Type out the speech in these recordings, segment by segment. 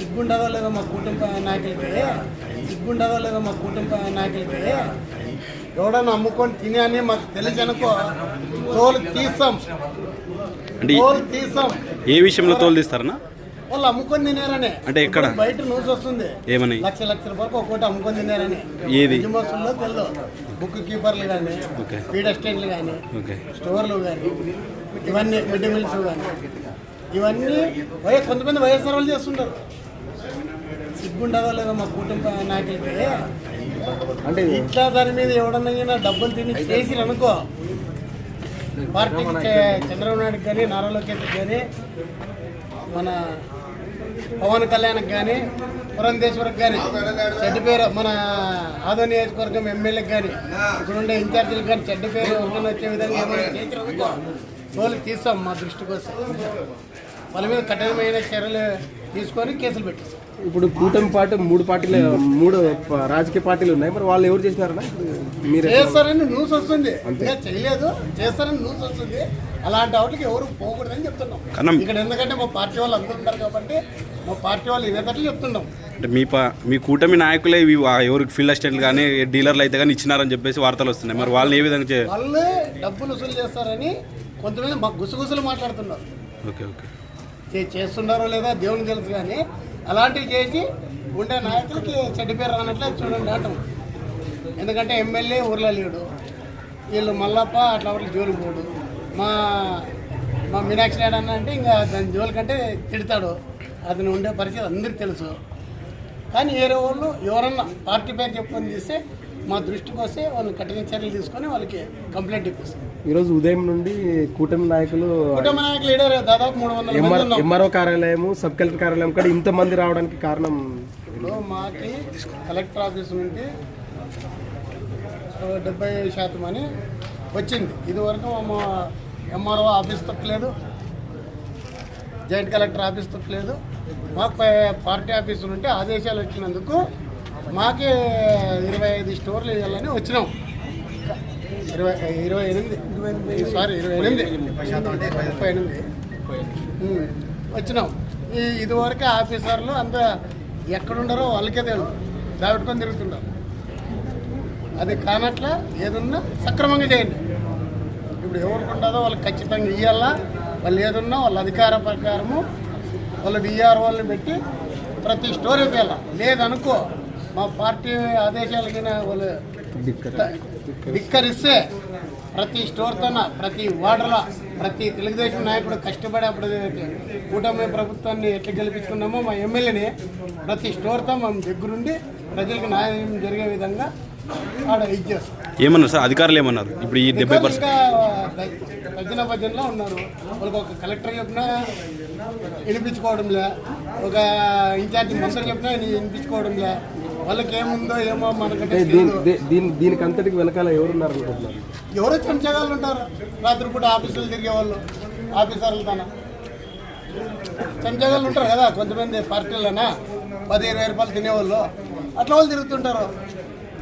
సిగ్గుండదో లేదో మా కుటుంబ నాయకులకి? సిగ్గుండదో లేదో మా కుటుంబ నాయకులకి? ఎవడన్నా అమ్ముకొని తినే అని మాకు తెలిసి అనుకో తోలు తీస్తాం. అంటే తోలు తీస్తాం. ఏ విషయంలో తోలు తీస్తారన్నా? వాళ్ళు అమ్ముకొని తినారనే. అంటే? ఇప్పుడు బయట న్యూస్ వస్తుంది. ఏమని? లక్ష లక్ష రూపాయలకు ఒక్కోటి అమ్ముకొని తినారని. ఏది? యజమానుల్లో తెలియదు బుక్ కీపర్లు కానీ ఓకే. ఫీడ్ అసిస్టెంట్లు కానీ ఓకే. స్టోర్లు కానీ ఇవన్నీ మిడ్ మిల్స్ కానీ ఇవన్నీ కొంతమంది వైఎస్ఆర్ వాళ్ళు చేస్తుంటారు. సిగ్గుండదో లేదో మా కుటుంబ నాయకులకి. అంటే ఇట్లా దాని మీద ఎవడన్నా డబ్బులు తిని చేసి అనుకో పార్టీకి చే- చంద్రబాబు నాయుడుకి కానీ నారా లోకేష్కి కానీ మన పవన్ కళ్యాణ్కి కానీ పురంధేశ్వరికి కానీ చెడ్డ పేరు మన ఆదో నియోజకవర్గం ఎమ్మెల్యేకి కానీ ఇక్కడ ఉండే ఇన్ఛార్జీలకు కానీ చెడ్డ పేరు ఎవరికైనా వచ్చే విధంగా ఏమైనా తోలు తీస్తాం మా దృష్టికి వస్తే వాళ్ళ మీద కఠినమైన చర్యలు తీసుకొని కేసులు పెట్టిస్తాం. ఇప్పుడు కూటమి పార్టీ మూడు పార్టీలు మూడు రాజకీయ పార్టీలు ఉన్నాయి. మరి వాళ్ళు ఎవరు చేసినారన్నా? మీరు చేస్తారని న్యూస్ వస్తుంది. ఇంకా చేయలేదు. చేస్తారని న్యూస్ వస్తుంది. అలాంటి వాటికి ఎవరు పోకూడదని చెప్తున్నాం. కన్నం. ఇక్కడ ఎందుకంటే మా పార్టీ వాళ్ళు అందరూ ఉంటారు కాబట్టి మా పార్టీ వాళ్ళు ఇదేటట్లు చెప్తున్నాం. అంటే మీ పా మీ కూటమి నాయకులే ఇవి ఎవరికి ఫీల్డ్ అసిస్టెంట్లు కానీ డీలర్లు అయితే కానీ ఇచ్చినారని చెప్పేసి వార్తలు వస్తున్నాయి. మరి వాళ్ళని ఏ విధంగా చే వాళ్ళే డబ్బులు వసూలు చేస్తారని కొంతమంది మాకు గుసగుసలు మాట్లాడుతున్నారు. Okay okay. చే- చేస్తున్నారో లేదా దేవునికి తెలుసు కానీ అలాంటివి చేసి ఉండే నాయకులకి చెడ్డ పేరు రానట్లే చూడండి అంటాం. ఎందుకంటే ఎమ్మెల్యే ఊర్లో లేడు. వీళ్ళు మల్లప్ప అట్లా వాళ్ళకి జోలు పోడు. మా మా మీనాక్షి నాయుడు అన్న అంటే ఇంకా దాని జోలు కంటే తిడతాడు. అతను ఉండే పరిస్థితి అందరికీ తెలుసు. కానీ వేరే వాళ్ళు ఎవరన్నా పార్టీ పేరు చెప్పుకొని తీస్తే మా దృష్టికి వస్తే వాళ్ళు కఠిన చర్యలు తీసుకొని వాళ్ళకి కంప్లైంట్ ఇప్పిస్తాం. ఈరోజు ఉదయం నుండి కూటమి నాయకులు ఎంఆర్ఓ కార్యాలయము సబ్ కలెక్టర్ కార్యాలయం కూడా ఇంతమంది రావడానికి కారణం మాకి కలెక్టర్ ఆఫీస్ నుండి డెబ్బై శాతం అని వచ్చింది. ఇదివరకు మా ఎంఆర్ఓ ఆఫీస్ తప్పలేదు జాయింట్ కలెక్టర్ ఆఫీస్ తప్పలేదు. మాకు పార్టీ ఆఫీస్ నుండి ఆదేశాలు వచ్చినందుకు మాకే ఇరవై ఐదు స్టోర్లు వేయాలని వచ్చినాం. ఇరవై ఇరవై ఎనిమిది. సారీ ఇరవై ఎనిమిది. ముప్పై ఎనిమిది. వచ్చినాం. ఈ ఇదివరకే ఆఫీసర్లు అంత ఎక్కడుండారో వాళ్ళకే తెలుసు దాపెట్టుకొని తిరుగుతుంటారు. అది కానట్లా ఏదున్నా సక్రమంగా చేయండి. ఇప్పుడు ఎవరికి ఉండదో వాళ్ళకి ఖచ్చితంగా ఇవ్వాలా వాళ్ళు ఏదున్నా వాళ్ళ అధికార ప్రకారము వాళ్ళ విఆర్ వాళ్ళని పెట్టి ప్రతి స్టోర్ ఇవ్వాల లేదనుకో మా పార్టీ ఆదేశాలకి వాళ్ళు ధిక్కరిస్తే ప్రతి స్టోర్ తన ప్రతి వార్డుల ప్రతి తెలుగుదేశం నాయకుడు కష్టపడి అప్పుడు కూటమి ప్రభుత్వాన్ని ఎట్లా గెలిపించుకున్నామో మా ఎమ్మెల్యేని ప్రతి స్టోర్తో మేము దగ్గరుండి ప్రజలకు న్యాయం జరిగే విధంగా ఆడ ఇది చేస్తాం. ఏమన్నారు సార్? అధికారులు ఏమన్నారు? ఇప్పుడు ఈ డెబ్బై పర్సెంట్ భజన భజనలో ఉన్నారు. వాళ్ళకి ఒక కలెక్టర్ చెప్పినా వినిపించుకోవడంలే ఒక ఇన్ఛార్జి మంత్రి చెప్పినా విని- వినిపించుకోవడంలే. వాళ్ళకి ఏముందో ఏమో మనకంటే దీని దీనికి అంతటికి వెనకాల ఎవరున్నారు అనుకుంటున్నారు ఎవరో చెంచగాళ్ళు ఉంటారు. రాత్రిపూట ఆఫీసులు తిరిగే వాళ్ళు ఆఫీసర్లు తన. చెంచగాళ్ళు ఉంటారు కదా కొంతమంది పార్టీలనా పది ఇరవై రూపాయలు తినేవాళ్ళు. అట్లా వాళ్ళు తిరుగుతుంటారు.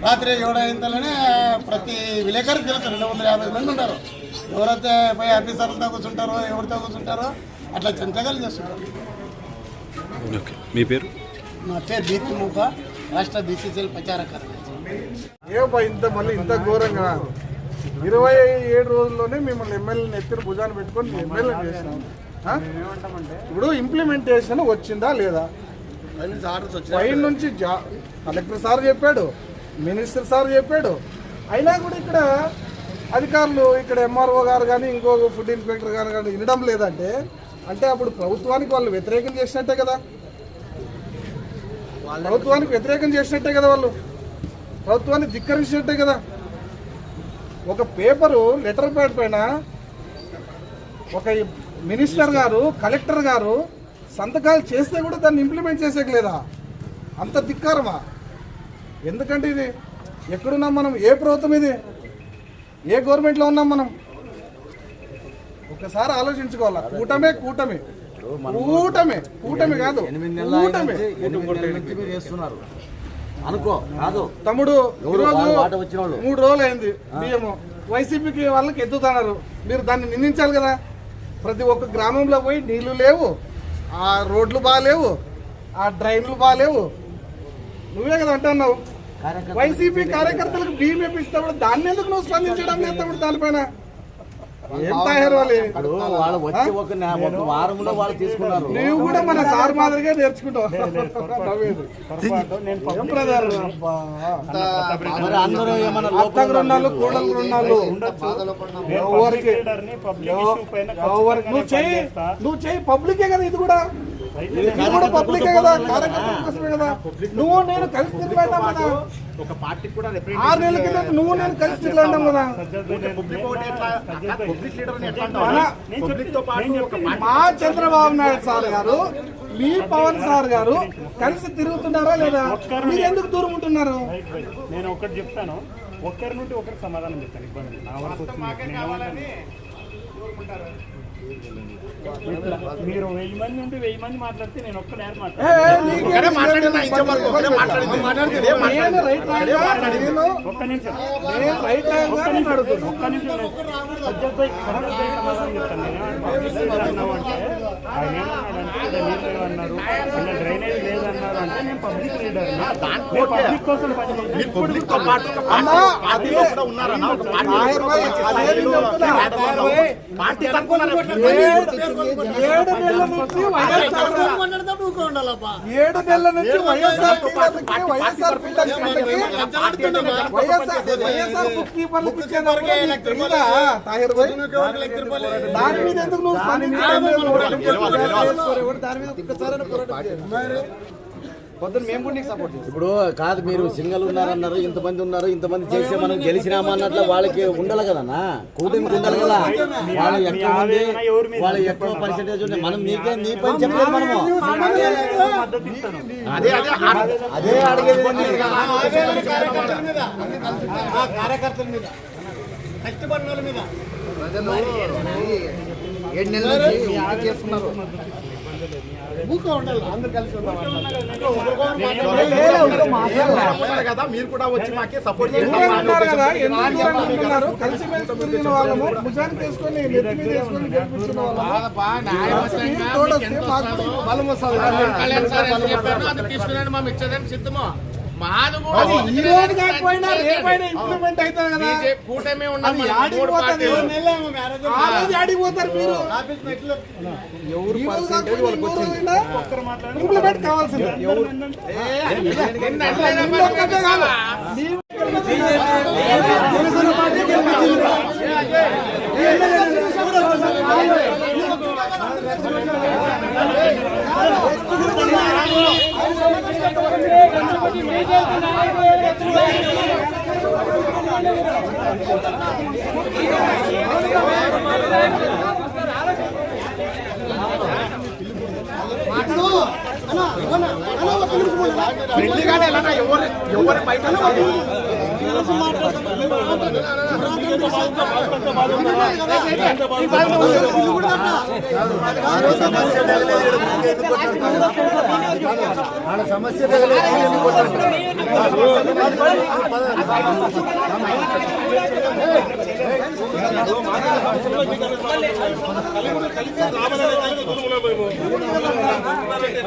రాత్రి ఎవడైంతలోనే ప్రతి విలేకరికి తెలుసు రెండు వందల యాభై మంది ఉంటారు. ఎవరైతే పోయి ఆఫీసర్లతో కూర్చుంటారో ఎవరితో కూర్చుంటారో అట్లా చెంచగాళ్ళు చేస్తుంటారు. ఓకే. మీ పేరు? నా పేరు దీప్తి మూక. రాష్ట్ర బీసీసీఎల్ ప్రచార ఏమో ఇంత మళ్ళీ ఇంత ఘోరంగా? ఇరవై ఏడు రోజుల్లోనే మిమ్మల్ని ఎమ్మెల్యేని ఎత్తిన భుజాన్ని పెట్టుకొని ఎమ్మెల్యే చేసినాం? ఇప్పుడు ఇంప్లిమెంటేషన్ వచ్చిందా లేదా? పై నుంచి కలెక్టర్ సార్ చెప్పాడు మినిస్టర్ సార్ చెప్పాడు. అయినా కూడా ఇక్కడ అధికారులు ఇక్కడ ఎంఆర్ఓ గారు కానీ ఇంకో ఫుడ్ ఇన్స్పెక్టర్ గారు కానీ వినడం లేదంటే అంటే అప్పుడు ప్రభుత్వానికి వాళ్ళు వ్యతిరేకం చేసినట్టే కదా. ప్రభుత్వానికి వ్యతిరేకం చేసినట్టే కదా వాళ్ళు. ప్రభుత్వాన్ని ధిక్కరించినట్టే కదా. ఒక పేపరు లెటర్ ప్యాడ్ పైన ఒక మినిస్టర్ గారు కలెక్టర్ గారు సంతకాలు చేస్తే కూడా దాన్ని ఇంప్లిమెంట్ చేసేయలేదా అంత ధిక్కారమా? ఎందుకంటే ఇది ఎక్కడున్నాం మనం? ఏ ప్రభుత్వం ఇది? ఏ గవర్నమెంట్లో ఉన్నాం మనం? ఒకసారి ఆలోచించుకోవాలా? కూటమే కూటమి. కూటమి కూటమి కాదు కూటమి. అనుకో కాదు. తమ్ముడు. మూడు రోజులు అయింది బియ్యము. వైసీపీకి వాళ్ళకి ఎత్తుతున్నారు. మీరు దాన్ని నిందించాలి కదా. ప్రతి ఒక్క గ్రామంలో పోయి నీళ్ళు లేవు. ఆ రోడ్లు బాగాలేవు ఆ డ్రైన్లు బాగాలేవు నువ్వే కదా అంటున్నావు. వైసీపీ కార్యకర్తలకు బియ్యం ఇప్పిస్తాడు దాన్ని ఎందుకు నువ్వు స్పందించడం లేదు తమ్ముడు దానిపైన? ఇప్పుడు వాళ్ళు? వచ్చి ఒక వారంలో వాళ్ళు తీసుకున్నారు. నువ్వు కూడా మన సార్ మాదిరిగా నేర్చుకుంటావు. నువ్వు చెయ్యి పబ్లికే కదా ఇది కూడా. కూడా పబ్లికే కదా? కార్యకర్తల కోసమే కదా? నువ్వు నేను కలిసి తిరిగాం కదా? ఒక పార్టీ కూడా రిప్రజెంట్ ఆరు నెలల కింద నువ్వు నేను కలిసి తిరిగాం కదా? మా చంద్రబాబు నాయుడు సార్ గారు మీ పవన్ సార్ గారు కలిసి తిరుగుతున్నారా లేదా? మీరు ఎందుకు దూరం ఉంటున్నారు? నేను ఒకటి చెప్తాను. ఒక్కరి నుండి ఒకరికి సమాధానం చెప్తాను. ఇబ్బంది లేదు. నా వరకు మీరు వెయ్యి మంది నుండి వెయ్యి మంది మాట్లాడితే నేను ఒక్క నేను ఒక్క నిమిషం. ఒక్క నిమిషం. ఒక్క నిమిషం. భాయ్ సమాధానం చెప్తాను నేను. ఆయన ఏమన్నాడంటే నీళ్ళు అన్నారు డ్రైనేజ్ లేదన్నారు అంటే నేను పబ్లిక్ లీడర్ పబ్లిక్ కోసం పబ్లిక్తో పాటు పార్టీలో కూడా ఉన్నారన్న ఒక పార్టీ ఏడు నెలల నుంచి వైఎస్ఆర్ ఏడు నెలల నుంచి YSR YSR YSR YSR book కీపర్లకు ఇచ్చేదానికి కూడా నీకు తెలీదా, తాహిర్ భాయ్? దాని మీద ఎందుకు నువ్వు? దాని మీద చేయి. ఇప్పుడు కాదు మీరు సింగల్ ఉన్నారన్నారు ఇంతమంది ఉన్నారు ఇంతమంది చేస్తే మనం గెలిచినామా అన్నట్లు వాళ్ళకి ఉండాలి కదన్నా కూటమికి ఉండాలి కదా వాళ్ళు ఎక్కువ మంది వాళ్ళు ఎక్కువ పర్సెంటేజ్ ఉంది మనం నీకే నీ పని చెప్పలేదు మనము అదే అదే అదే అడిగేది కార్యకర్తల మీద ఆ కార్యకర్తల మీద కష్టపడిన వాళ్ళ మీద ఏడు నెలల చేస్తున్నారు కదా మీరు కూడా వచ్చి మాకే సపోర్ట్ ఉంటున్నారు కలిసి వాళ్ళము గెలిపించిన బలం వస్తుంది కూటమి ఇంప్లిమెంట్ కావాల్సిందే. పార్టీ ఫ్రెండ్లీగానే ఎలా ఎవరు ఎవరు బయట వాళ్ళ సమస్య కలిపి రావాలనే